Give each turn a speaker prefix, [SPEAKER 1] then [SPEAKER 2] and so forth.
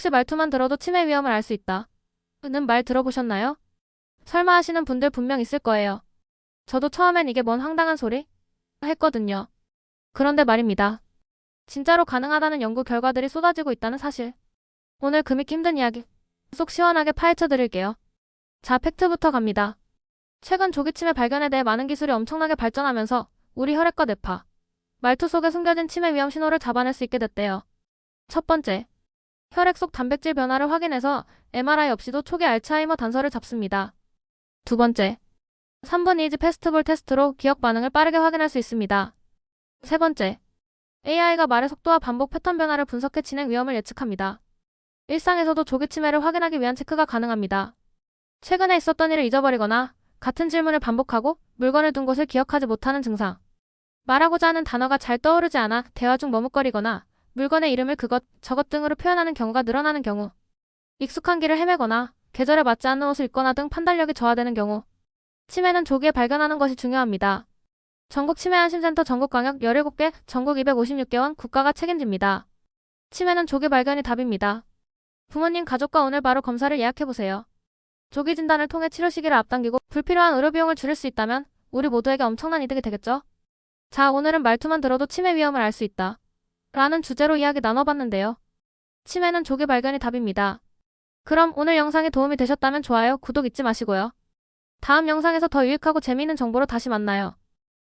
[SPEAKER 1] 혹시 말투만 들어도 치매 위험을 알 수 있다. 는 말 들어보셨나요? 설마 하시는 분들 분명 있을 거예요. 저도 처음엔 이게 뭔 황당한 소리? 했거든요. 그런데 말입니다. 진짜로 가능하다는 연구 결과들이 쏟아지고 있다는 사실. 오늘 그 믿기 힘든 이야기 속 시원하게 파헤쳐 드릴게요. 자, 팩트부터 갑니다. 최근 조기치매 발견에 대해 많은 기술이 엄청나게 발전하면서 우리 혈액과 뇌파, 말투 속에 숨겨진 치매 위험 신호를 잡아낼 수 있게 됐대요. 첫 번째, 혈액 속 단백질 변화를 확인해서 MRI 없이도 초기 알츠하이머 단서를 잡습니다. 두 번째, 3분 이지 패스트볼 테스트로 기억 반응을 빠르게 확인할 수 있습니다. 세 번째, AI가 말의 속도와 반복 패턴 변화를 분석해 진행 위험을 예측합니다. 일상에서도 조기 치매를 확인하기 위한 체크가 가능합니다. 최근에 있었던 일을 잊어버리거나 같은 질문을 반복하고 물건을 둔 곳을 기억하지 못하는 증상. 말하고자 하는 단어가 잘 떠오르지 않아 대화 중 머뭇거리거나 물건의 이름을 그것, 저것 등으로 표현하는 경우가 늘어나는 경우. 익숙한 길을 헤매거나 계절에 맞지 않는 옷을 입거나 등 판단력이 저하되는 경우. 치매는 조기에 발견하는 것이 중요합니다. 전국 치매안심센터 전국광역 17개, 전국 256개원 국가가 책임집니다. 치매는 조기 발견이 답입니다. 부모님 가족과 오늘 바로 검사를 예약해보세요. 조기 진단을 통해 치료 시기를 앞당기고 불필요한 의료 비용을 줄일 수 있다면 우리 모두에게 엄청난 이득이 되겠죠? 자, 오늘은 말투만 들어도 치매 위험을 알 수 있다. 라는 주제로 이야기 나눠봤는데요. 치매는 조기 발견이 답입니다. 그럼 오늘 영상이 도움이 되셨다면 좋아요, 구독 잊지 마시고요. 다음 영상에서 더 유익하고 재미있는 정보로 다시 만나요.